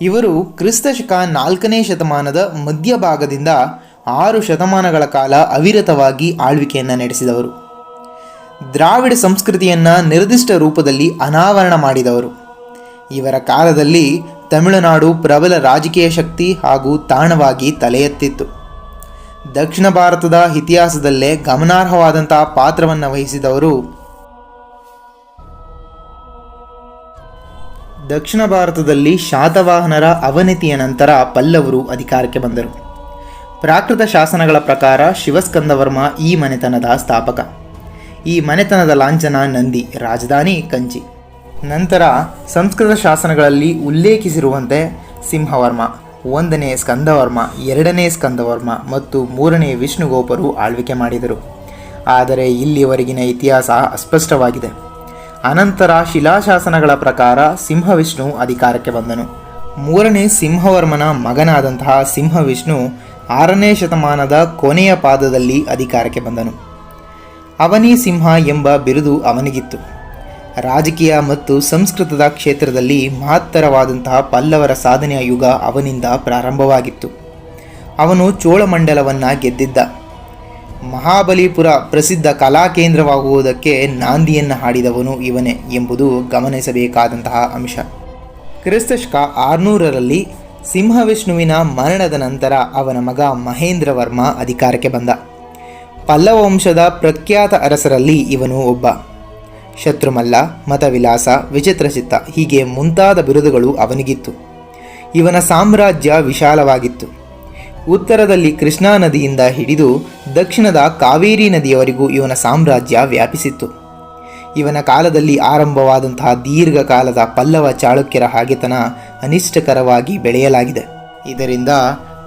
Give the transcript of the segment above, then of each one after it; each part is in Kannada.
ಇವರು ಕ್ರಿಸ್ತಶಕ ನಾಲ್ಕನೇ ಶತಮಾನದ ಮಧ್ಯಭಾಗದಿಂದ ಆರು ಶತಮಾನಗಳ ಕಾಲ ಅವಿರತವಾಗಿ ಆಳ್ವಿಕೆಯನ್ನು ನಡೆಸಿದವರು. ದ್ರಾವಿಡ ಸಂಸ್ಕೃತಿಯನ್ನು ನಿರ್ದಿಷ್ಟ ರೂಪದಲ್ಲಿ ಅನಾವರಣ ಮಾಡಿದವರು. ಇವರ ಕಾಲದಲ್ಲಿ ತಮಿಳುನಾಡು ಪ್ರಬಲ ರಾಜಕೀಯ ಶಕ್ತಿ ಹಾಗೂ ತಾಣವಾಗಿ ತಲೆ ಎತ್ತಿತ್ತು ದಕ್ಷಿಣ ಭಾರತದ ಇತಿಹಾಸದಲ್ಲೇ ಗಮನಾರ್ಹವಾದಂತಹ ಪಾತ್ರವನ್ನು ವಹಿಸಿದವರು ದಕ್ಷಿಣ ಭಾರತದಲ್ಲಿ ಶಾತವಾಹನರ ಅವನತಿಯ ನಂತರ ಪಲ್ಲವರು ಅಧಿಕಾರಕ್ಕೆ ಬಂದರು. ಪ್ರಾಕೃತ ಶಾಸನಗಳ ಪ್ರಕಾರ ಶಿವಸ್ಕಂದವರ್ಮ ಈ ಮನೆತನದ ಸ್ಥಾಪಕ. ಈ ಮನೆತನದ ಲಾಂಛನ ನಂದಿ, ರಾಜಧಾನಿ ಕಂಚಿ. ನಂತರ ಸಂಸ್ಕೃತ ಶಾಸನಗಳಲ್ಲಿ ಉಲ್ಲೇಖಿಸಿರುವಂತೆ ಸಿಂಹವರ್ಮ, ಒಂದನೇ ಸ್ಕಂದವರ್ಮ, ಎರಡನೇ ಸ್ಕಂದವರ್ಮ ಮತ್ತು ಮೂರನೇ ವಿಷ್ಣುಗೋಪರು ಆಳ್ವಿಕೆ ಮಾಡಿದರು. ಆದರೆ ಇಲ್ಲಿವರೆಗಿನ ಇತಿಹಾಸ ಅಸ್ಪಷ್ಟವಾಗಿದೆ. ಅನಂತರ ಶಿಲಾಶಾಸನಗಳ ಪ್ರಕಾರ ಸಿಂಹವಿಷ್ಣು ಅಧಿಕಾರಕ್ಕೆ ಬಂದನು. ಮೂರನೇ ಸಿಂಹವರ್ಮನ ಮಗನಾದಂತಹ ಸಿಂಹವಿಷ್ಣು ಆರನೇ ಶತಮಾನದ ಕೊನೆಯ ಪಾದದಲ್ಲಿ ಅಧಿಕಾರಕ್ಕೆ ಬಂದನು. ಅವನಿ ಸಿಂಹ ಎಂಬ ಬಿರುದು ಅವನಿಗಿತ್ತು. ರಾಜಕೀಯ ಮತ್ತು ಸಂಸ್ಕೃತದ ಕ್ಷೇತ್ರದಲ್ಲಿ ಮಹತ್ತರವಾದಂತಹ ಪಲ್ಲವರ ಸಾಧನೆಯ ಯುಗ ಅವನಿಂದ ಪ್ರಾರಂಭವಾಗಿತ್ತು. ಅವನು ಚೋಳಮಂಡಲವನ್ನು ಗೆದ್ದಿದ್ದ. ಮಹಾಬಲಿಪುರ ಪ್ರಸಿದ್ಧ ಕಲಾಕೇಂದ್ರವಾಗುವುದಕ್ಕೆ ನಾಂದಿಯನ್ನು ಹಾಡಿದವನು ಇವನೇ ಎಂಬುದು ಗಮನಿಸಬೇಕಾದಂತಹ ಅಂಶ. ಕ್ರಿಸ್ತಶಕ ಆರುನೂರರಲ್ಲಿ ಸಿಂಹವಿಷ್ಣುವಿನ ಮರಣದ ನಂತರ ಅವನ ಮಗ ಮಹೇಂದ್ರವರ್ಮ ಅಧಿಕಾರಕ್ಕೆ ಬಂದ. ಪಲ್ಲವ ವಂಶದ ಪ್ರಖ್ಯಾತ ಅರಸರಲ್ಲಿ ಇವನು ಒಬ್ಬ. ಶತ್ರುಮಲ್ಲ, ಮತವಿಲಾಸ ವಿಚಿತ್ರಚಿತ್ತ ಹೀಗೆ ಮುಂತಾದ ಬಿರುದುಗಳು ಅವನಿಗಿತ್ತು. ಇವನ ಸಾಮ್ರಾಜ್ಯ ವಿಶಾಲವಾಗಿತ್ತು. ಉತ್ತರದಲ್ಲಿ ಕೃಷ್ಣಾ ನದಿಯಿಂದ ಹಿಡಿದು ದಕ್ಷಿಣದ ಕಾವೇರಿ ನದಿಯವರೆಗೂ ಇವನ ಸಾಮ್ರಾಜ್ಯ ವ್ಯಾಪಿಸಿತ್ತು. ಇವನ ಕಾಲದಲ್ಲಿ ಆರಂಭವಾದಂತಹ ದೀರ್ಘಕಾಲದ ಪಲ್ಲವ ಚಾಳುಕ್ಯರ ಹಾಗೆತನ ಅನಿಷ್ಟಕರವಾಗಿ ಬೆಳೆಯಲಾಗಿದೆ. ಇದರಿಂದ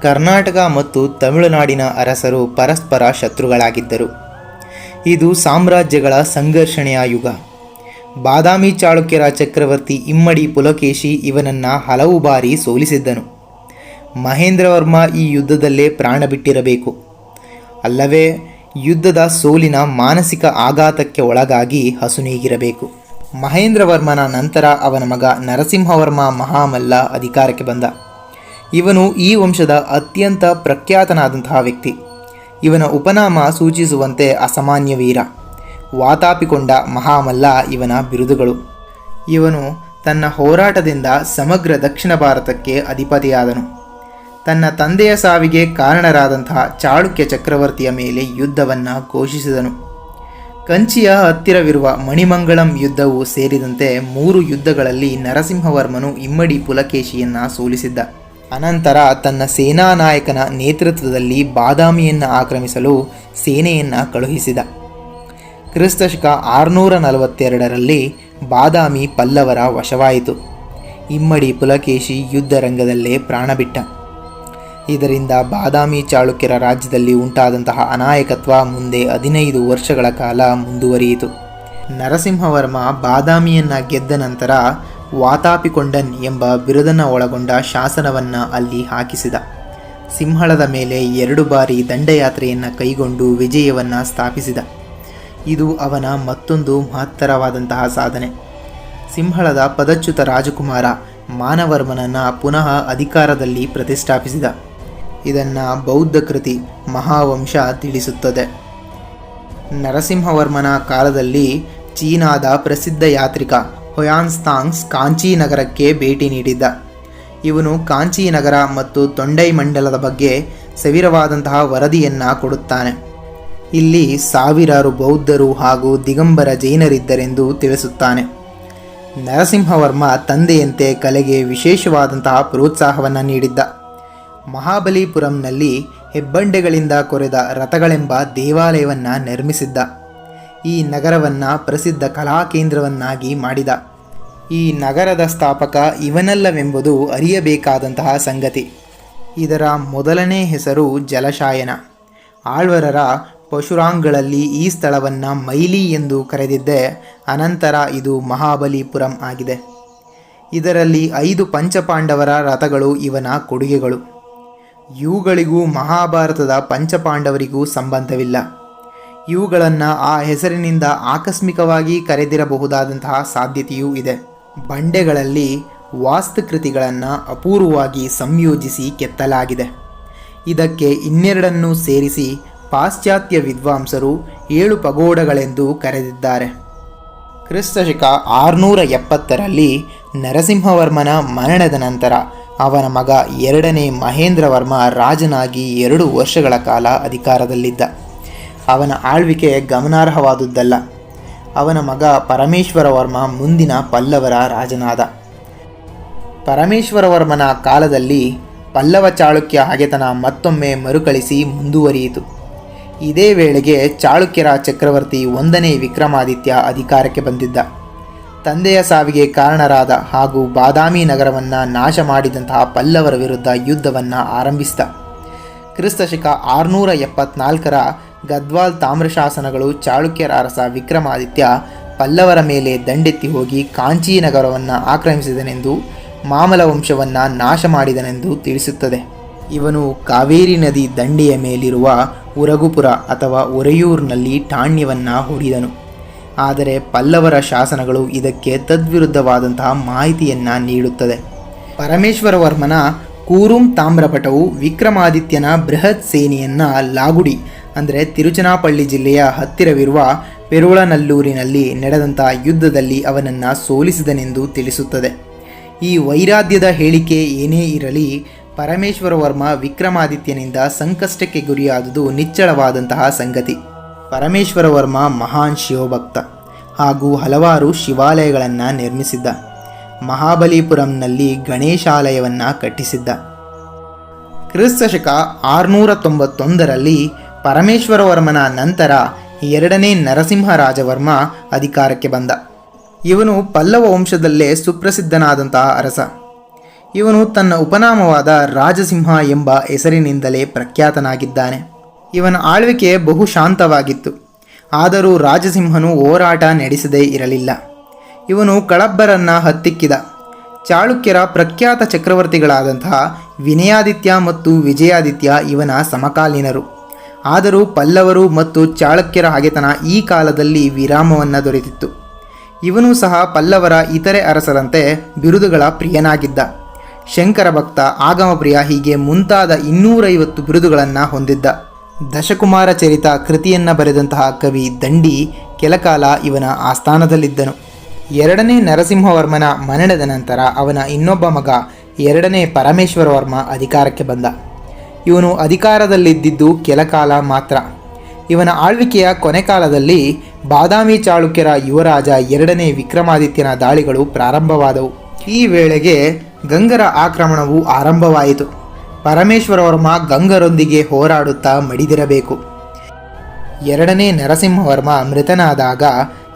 ಕರ್ನಾಟಕ ಮತ್ತು ತಮಿಳುನಾಡಿನ ಅರಸರು ಪರಸ್ಪರ ಶತ್ರುಗಳಾಗಿದ್ದರು. ಇದು ಸಾಮ್ರಾಜ್ಯಗಳ ಸಂಘರ್ಷಣೆಯ ಯುಗ. ಬಾದಾಮಿ ಚಾಳುಕ್ಯರ ಚಕ್ರವರ್ತಿ ಇಮ್ಮಡಿ ಪುಲಕೇಶಿ ಇವನನ್ನ ಹಲವು ಬಾರಿ ಸೋಲಿಸಿದ್ದನು. ಮಹೇಂದ್ರವರ್ಮ ಈ ಯುದ್ಧದಲ್ಲೇ ಪ್ರಾಣ ಬಿಟ್ಟಿರಬೇಕು. ಅಲ್ಲವೇ, ಯುದ್ಧದ ಸೋಲಿನ ಮಾನಸಿಕ ಆಘಾತಕ್ಕೆ ಒಳಗಾಗಿ ಹಸುನೀಗಿರಬೇಕು ಮಹೇಂದ್ರವರ್ಮನ ನಂತರ ಅವನ ಮಗ ನರಸಿಂಹವರ್ಮ ಮಹಾಮಲ್ಲ ಅಧಿಕಾರಕ್ಕೆ ಬಂದ. ಇವನು ಈ ವಂಶದ ಅತ್ಯಂತ ಪ್ರಖ್ಯಾತನಾದಂತಹ ವ್ಯಕ್ತಿ. ಇವನ ಉಪನಾಮ ಸೂಚಿಸುವಂತೆ ಅಸಾಮಾನ್ಯ ವೀರ. ವಾತಾಪಿಕೊಂಡ ಮಹಾಮಲ್ಲ ಇವನ ಬಿರುದುಗಳು. ಇವನು ತನ್ನ ಹೋರಾಟದಿಂದ ಸಮಗ್ರ ದಕ್ಷಿಣ ಭಾರತಕ್ಕೆ ಅಧಿಪತಿಯಾದನು. ತನ್ನ ತಂದೆಯ ಸಾವಿಗೆ ಕಾರಣರಾದಂತಹ ಚಾಳುಕ್ಯ ಚಕ್ರವರ್ತಿಯ ಮೇಲೆ ಯುದ್ಧವನ್ನು ಘೋಷಿಸಿದನು. ಕಂಚಿಯ ಹತ್ತಿರವಿರುವ ಮಣಿಮಂಗಳಂ ಯುದ್ಧವು ಸೇರಿದಂತೆ ಮೂರು ಯುದ್ಧಗಳಲ್ಲಿ ನರಸಿಂಹವರ್ಮನು ಇಮ್ಮಡಿ ಪುಲಕೇಶಿಯನ್ನು ಸೋಲಿಸಿದ್ದ. ಅನಂತರ ತನ್ನ ಸೇನಾ ನಾಯಕನ ನೇತೃತ್ವದಲ್ಲಿ ಬಾದಾಮಿಯನ್ನು ಆಕ್ರಮಿಸಲು ಸೇನೆಯನ್ನು ಕಳುಹಿಸಿದ. ಕ್ರಿಸ್ತಶಕ ಆರುನೂರ ನಲವತ್ತೆರಡರಲ್ಲಿ ಬಾದಾಮಿ ಪಲ್ಲವರ ವಶವಾಯಿತು. ಇಮ್ಮಡಿ ಪುಲಕೇಶಿ ಯುದ್ಧ ರಂಗದಲ್ಲೇ ಪ್ರಾಣಬಿಟ್ಟ. ಇದರಿಂದ ಬಾದಾಮಿ ಚಾಳುಕ್ಯರ ರಾಜ್ಯದಲ್ಲಿ ಉಂಟಾದಂತಹ ಅನಾಯಕತ್ವ ಮುಂದೆ ಹದಿನೈದು ವರ್ಷಗಳ ಕಾಲ ಮುಂದುವರಿಯಿತು. ನರಸಿಂಹವರ್ಮ ಬಾದಾಮಿಯನ್ನ ಗೆದ್ದ ನಂತರ ವಾತಾಪಿಕೊಂಡನ್ ಎಂಬ ಬಿರುದನ್ನು ಒಳಗೊಂಡ ಶಾಸನವನ್ನು ಅಲ್ಲಿ ಹಾಕಿಸಿದ. ಸಿಂಹಳದ ಮೇಲೆ ಎರಡು ಬಾರಿ ದಂಡಯಾತ್ರೆಯನ್ನು ಕೈಗೊಂಡು ವಿಜಯವನ್ನು ಸ್ಥಾಪಿಸಿದ. ಇದು ಅವನ ಮತ್ತೊಂದು ಮಹತ್ತರವಾದಂತಹ ಸಾಧನೆ. ಸಿಂಹಳದ ಪದಚ್ಯುತ ರಾಜಕುಮಾರ ಮಾನವರ್ಮನನ್ನು ಪುನಃ ಅಧಿಕಾರದಲ್ಲಿ ಪ್ರತಿಷ್ಠಾಪಿಸಿದ. ಇದನ್ನು ಬೌದ್ಧ ಕೃತಿ ಮಹಾವಂಶ ತಿಳಿಸುತ್ತದೆ. ನರಸಿಂಹವರ್ಮನ ಕಾಲದಲ್ಲಿ ಚೀನಾದ ಪ್ರಸಿದ್ಧ ಯಾತ್ರಿಕ ಹೊಯಾನ್ಸ್ತಾಂಗ್ಸ್ ಕಾಂಚಿ ನಗರಕ್ಕೆ ಭೇಟಿ ನೀಡಿದ್ದ. ಇವನು ಕಾಂಚಿ ನಗರ ಮತ್ತು ತೊಂಡೈ ಮಂಡಲದ ಬಗ್ಗೆ ಸವಿರವಾದಂತಹ ವರದಿಯನ್ನು ಕೊಡುತ್ತಾನೆ. ಇಲ್ಲಿ ಸಾವಿರಾರು ಬೌದ್ಧರು ಹಾಗೂ ದಿಗಂಬರ ಜೈನರಿದ್ದರೆಂದು ತಿಳಿಸುತ್ತಾನೆ. ನರಸಿಂಹವರ್ಮ ತಂದೆಯಂತೆ ಕಲೆಗೆ ವಿಶೇಷವಾದಂತಹ ಪ್ರೋತ್ಸಾಹವನ್ನು ನೀಡಿದ್ದ. ಮಹಾಬಲಿಪುರಂನಲ್ಲಿ ಹೆಬ್ಬಂಡೆಗಳಿಂದ ಕೊರೆದ ರಥಗಳೆಂಬ ದೇವಾಲಯವನ್ನು ನಿರ್ಮಿಸಿದ್ದ. ಈ ನಗರವನ್ನು ಪ್ರಸಿದ್ಧ ಕಲಾಕೇಂದ್ರವನ್ನಾಗಿ ಮಾಡಿದ. ಈ ನಗರದ ಸ್ಥಾಪಕ ಇವನಲ್ಲವೆಂಬುದು ಅರಿಯಬೇಕಾದಂತಹ ಸಂಗತಿ. ಇದರ ಮೊದಲನೇ ಹೆಸರು ಜಲಶಾಯನ. ಆಳ್ವರರ ಪಶುರಾಂಗ್ಗಳಲ್ಲಿ ಈ ಸ್ಥಳವನ್ನು ಮೈಲಿ ಎಂದು ಕರೆದಿದ್ದೆ ಅನಂತರ ಇದು ಮಹಾಬಲಿಪುರಂ ಆಗಿದೆ. ಇದರಲ್ಲಿ ಐದು ಪಂಚಪಾಂಡವರ ರಥಗಳು ಇವನ ಕೊಡುಗೆಗಳು. ಇವುಗಳಿಗೂ ಮಹಾಭಾರತದ ಪಂಚಪಾಂಡವರಿಗೂ ಸಂಬಂಧವಿಲ್ಲ. ಇವುಗಳನ್ನು ಆ ಹೆಸರಿನಿಂದ ಆಕಸ್ಮಿಕವಾಗಿ ಕರೆದಿರಬಹುದಾದಂತಹ ಸಾಧ್ಯತೆಯೂ ಇದೆ. ಬಂಡೆಗಳಲ್ಲಿ ವಾಸ್ತುಕೃತಿಗಳನ್ನು ಅಪೂರ್ವವಾಗಿ ಸಂಯೋಜಿಸಿ ಕೆತ್ತಲಾಗಿದೆ. ಇದಕ್ಕೆ ಇನ್ನೆರಡನ್ನು ಸೇರಿಸಿ ಪಾಶ್ಚಾತ್ಯ ವಿದ್ವಾಂಸರು ಏಳು ಪಗೋಡಗಳೆಂದು ಕರೆದಿದ್ದಾರೆ. ಕ್ರಿಸ್ತಶಕ ಆರುನೂರ ಎಪ್ಪತ್ತರಲ್ಲಿ ನರಸಿಂಹವರ್ಮನ ಮರಣದ ನಂತರ ಅವನ ಮಗ ಎರಡನೇ ಮಹೇಂದ್ರವರ್ಮ ರಾಜನಾಗಿ ಎರಡು ವರ್ಷಗಳ ಕಾಲ ಅಧಿಕಾರದಲ್ಲಿದ್ದ. ಅವನ ಆಳ್ವಿಕೆ ಗಮನಾರ್ಹವಾದುದ್ದಲ್ಲ. ಅವನ ಮಗ ಪರಮೇಶ್ವರವರ್ಮ ಮುಂದಿನ ಪಲ್ಲವರ ರಾಜನಾದ. ಪರಮೇಶ್ವರವರ್ಮನ ಕಾಲದಲ್ಲಿ ಪಲ್ಲವ ಚಾಳುಕ್ಯ ಹಾಗೆತನ ಮತ್ತೊಮ್ಮೆ ಮರುಕಳಿಸಿ ಮುಂದುವರಿಯಿತು. ಇದೇ ವೇಳೆಗೆ ಚಾಳುಕ್ಯರ ಚಕ್ರವರ್ತಿ ಒಂದನೇ ವಿಕ್ರಮಾದಿತ್ಯ ಅಧಿಕಾರಕ್ಕೆ ಬಂದಿದ್ದ. ತಂದೆಯ ಸಾವಿಗೆ ಕಾರಣರಾದ ಹಾಗೂ ಬಾದಾಮಿ ನಗರವನ್ನು ನಾಶ ಮಾಡಿದಂತಹ ಪಲ್ಲವರ ವಿರುದ್ಧ ಯುದ್ಧವನ್ನು ಆರಂಭಿಸಿದ. ಕ್ರಿಸ್ತಶಕ ಆರುನೂರ ಎಪ್ಪತ್ನಾಲ್ಕರ ಗದ್ವಾಲ್ ತಾಮ್ರಶಾಸನಗಳು ಚಾಳುಕ್ಯರ ಅರಸ ವಿಕ್ರಮಾದಿತ್ಯ ಪಲ್ಲವರ ಮೇಲೆ ದಂಡೆತ್ತಿ ಹೋಗಿ ಕಾಂಚಿ ನಗರವನ್ನು ಆಕ್ರಮಿಸಿದನೆಂದು ಮಾಮಲ ವಂಶವನ್ನು ನಾಶ ಮಾಡಿದನೆಂದು ತಿಳಿಸುತ್ತದೆ. ಇವನು ಕಾವೇರಿ ನದಿ ದಂಡೆಯ ಮೇಲಿರುವ ಉರಗುಪುರ ಅಥವಾ ಉರೆಯೂರಿನಲ್ಲಿ ಠಾಣ್ಯವನ್ನು ಹೂಡಿದನು. ಆದರೆ ಪಲ್ಲವರ ಶಾಸನಗಳು ಇದಕ್ಕೆ ತದ್ವಿರುದ್ಧವಾದಂತಹ ಮಾಹಿತಿಯನ್ನು ನೀಡುತ್ತದೆ. ಪರಮೇಶ್ವರ ವರ್ಮನ ಕೂರುಂ ತಾಮ್ರಪಟವು ವಿಕ್ರಮಾದಿತ್ಯನ ಬೃಹತ್ ಸೇನೆಯನ್ನು ಲಾಗುಡಿ, ಅಂದರೆ ತಿರುಚನಾಪಳ್ಳಿ ಜಿಲ್ಲೆಯ ಹತ್ತಿರವಿರುವ ಪೆರುಳನಲ್ಲೂರಿನಲ್ಲಿ ನಡೆದಂಥ ಯುದ್ಧದಲ್ಲಿ ಅವನನ್ನು ಸೋಲಿಸಿದನೆಂದು ತಿಳಿಸುತ್ತದೆ. ಈ ವೈರಾಧ್ಯದ ಹೇಳಿಕೆ ಏನೇ ಇರಲಿ, ಪರಮೇಶ್ವರ ವರ್ಮ ವಿಕ್ರಮಾದಿತ್ಯನಿಂದ ಸಂಕಷ್ಟಕ್ಕೆ ಗುರಿಯಾದುದು ನಿಚ್ಚಳವಾದಂತಹ ಸಂಗತಿ. ಪರಮೇಶ್ವರವರ್ಮ ಮಹಾನ್ ಶಿವಭಕ್ತ ಹಾಗೂ ಹಲವಾರು ಶಿವಾಲಯಗಳನ್ನು ನಿರ್ಮಿಸಿದ್ದ. ಮಹಾಬಲಿಪುರಂನಲ್ಲಿ ಗಣೇಶಾಲಯವನ್ನು ಕಟ್ಟಿಸಿದ್ದ. ಕ್ರಿಸ್ತಶಕ ಆರುನೂರ ತೊಂಬತ್ತೊಂದರಲ್ಲಿ ಪರಮೇಶ್ವರವರ್ಮನ ನಂತರ ಎರಡನೇ ನರಸಿಂಹರಾಜವರ್ಮ ಅಧಿಕಾರಕ್ಕೆ ಬಂದ. ಇವನು ಪಲ್ಲವ ವಂಶದಲ್ಲೇ ಸುಪ್ರಸಿದ್ಧನಾದಂತಹ ಅರಸ. ಇವನು ತನ್ನ ಉಪನಾಮವಾದ ರಾಜಸಿಂಹ ಎಂಬ ಹೆಸರಿನಿಂದಲೇ ಪ್ರಖ್ಯಾತನಾಗಿದ್ದಾನೆ. ಇವನ ಆಳ್ವಿಕೆ ಬಹು ಶಾಂತವಾಗಿತ್ತು. ಆದರೂ ರಾಜಸಿಂಹನು ಹೋರಾಟ ನಡೆಸದೇ ಇರಲಿಲ್ಲ. ಇವನು ಕಳಬ್ಬರನ್ನು ಹತ್ತಿಕ್ಕಿದ. ಚಾಳುಕ್ಯರ ಪ್ರಖ್ಯಾತ ಚಕ್ರವರ್ತಿಗಳಾದಂತಹ ವಿನಯಾದಿತ್ಯ ಮತ್ತು ವಿಜಯಾದಿತ್ಯ ಇವನ ಸಮಕಾಲೀನರು. ಆದರೂ ಪಲ್ಲವರು ಮತ್ತು ಚಾಳುಕ್ಯರ ಹಾಗೆತನ ಈ ಕಾಲದಲ್ಲಿ ವಿರಾಮವನ್ನು ದೊರೆತಿತ್ತು. ಇವನು ಸಹ ಪಲ್ಲವರ ಇತರೆ ಅರಸರಂತೆ ಬಿರುದುಗಳ ಪ್ರಿಯನಾಗಿದ್ದ. ಶಂಕರ ಭಕ್ತ ಆಗಮಪ್ರಿಯ ಹೀಗೆ ಮುಂತಾದ ಇನ್ನೂರೈವತ್ತು ಬಿರುದುಗಳನ್ನು ಹೊಂದಿದ್ದ. ದಶಕುಮಾರ ಚರಿತ ಕೃತಿಯನ್ನು ಬರೆದಂತಹ ಕವಿ ದಂಡಿ ಕೆಲಕಾಲ ಇವನ ಆಸ್ಥಾನದಲ್ಲಿದ್ದನು. ಎರಡನೇ ನರಸಿಂಹವರ್ಮನ ಮರಣದ ನಂತರ ಅವನ ಇನ್ನೊಬ್ಬ ಮಗ ಎರಡನೇ ಪರಮೇಶ್ವರವರ್ಮ ಅಧಿಕಾರಕ್ಕೆ ಬಂದ. ಇವನು ಅಧಿಕಾರದಲ್ಲಿದ್ದಿದ್ದು ಕೆಲಕಾಲ ಮಾತ್ರ. ಇವನ ಆಳ್ವಿಕೆಯ ಕೊನೆಕಾಲದಲ್ಲಿ ಬಾದಾಮಿ ಚಾಳುಕ್ಯರ ಯುವರಾಜ ಎರಡನೇ ವಿಕ್ರಮಾದಿತ್ಯನ ದಾಳಿಗಳು ಪ್ರಾರಂಭವಾದವು. ಈ ವೇಳೆಗೆ ಗಂಗರ ಆಕ್ರಮಣವು ಆರಂಭವಾಯಿತು. ಪರಮೇಶ್ವರವರ್ಮ ಗಂಗರೊಂದಿಗೆ ಹೋರಾಡುತ್ತಾ ಮಡಿದಿರಬೇಕು. ಎರಡನೇ ನರಸಿಂಹವರ್ಮ ಮೃತನಾದಾಗ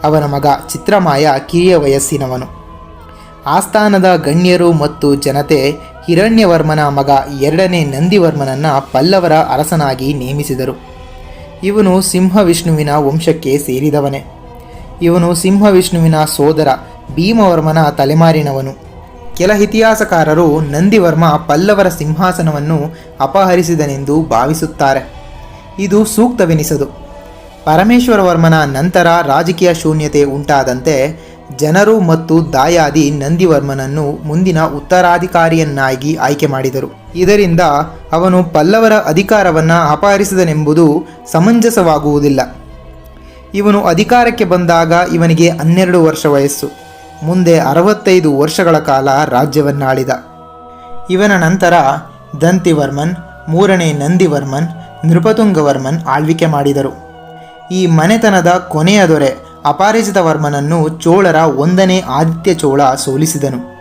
ಅವನ ಮಗ ಚಿತ್ರಮಾಯ ಕಿರಿಯ ವಯಸ್ಸಿನವನು. ಆಸ್ಥಾನದ ಗಣ್ಯರು ಮತ್ತು ಜನತೆ ಹಿರಣ್ಯವರ್ಮನ ಮಗ ಎರಡನೇ ನಂದಿವರ್ಮನನ್ನು ಪಲ್ಲವರ ಅರಸನಾಗಿ ನೇಮಿಸಿದರು. ಇವನು ಸಿಂಹವಿಷ್ಣುವಿನ ವಂಶಕ್ಕೆ ಸೇರಿದವನೇ. ಇವನು ಸಿಂಹವಿಷ್ಣುವಿನ ಸೋದರ ಭೀಮವರ್ಮನ ತಲೆಮಾರಿನವನು. ಕೆಲ ಇತಿಹಾಸಕಾರರು ನಂದಿವರ್ಮ ಪಲ್ಲವರ ಸಿಂಹಾಸನವನ್ನು ಅಪಹರಿಸಿದನೆಂದು ಭಾವಿಸುತ್ತಾರೆ. ಇದು ಸೂಕ್ತವೆನಿಸದು. ಪರಮೇಶ್ವರವರ್ಮನ ನಂತರ ರಾಜಕೀಯ ಶೂನ್ಯತೆ ಉಂಟಾದಂತೆ ಜನರು ಮತ್ತು ದಾಯಾದಿ ನಂದಿವರ್ಮನನ್ನು ಮುಂದಿನ ಉತ್ತರಾಧಿಕಾರಿಯನ್ನಾಗಿ ಆಯ್ಕೆ ಮಾಡಿದರು. ಇದರಿಂದ ಅವನು ಪಲ್ಲವರ ಅಧಿಕಾರವನ್ನು ಅಪಹರಿಸಿದನೆಂಬುದು ಸಮಂಜಸವಾಗುವುದಿಲ್ಲ. ಇವನು ಅಧಿಕಾರಕ್ಕೆ ಬಂದಾಗ ಇವನಿಗೆ ಹನ್ನೆರಡು ವರ್ಷ ವಯಸ್ಸು. ಮುಂದೆ ಅರವತ್ತೈದು ವರ್ಷಗಳ ಕಾಲ ರಾಜ್ಯವನ್ನಾಳಿದ. ಇವನ ನಂತರ ದಂತಿವರ್ಮನ್, ಮೂರನೇ ನಂದಿವರ್ಮನ್, ನೃಪತುಂಗವರ್ಮನ್ ಆಳ್ವಿಕೆ ಮಾಡಿದರು. ಈ ಮನೆತನದ ಕೊನೆಯ ದೊರೆ ಅಪರಾಜಿತವರ್ಮನನ್ನು ಚೋಳರ ಒಂದನೇ ಆದಿತ್ಯ ಚೋಳ ಸೋಲಿಸಿದನು.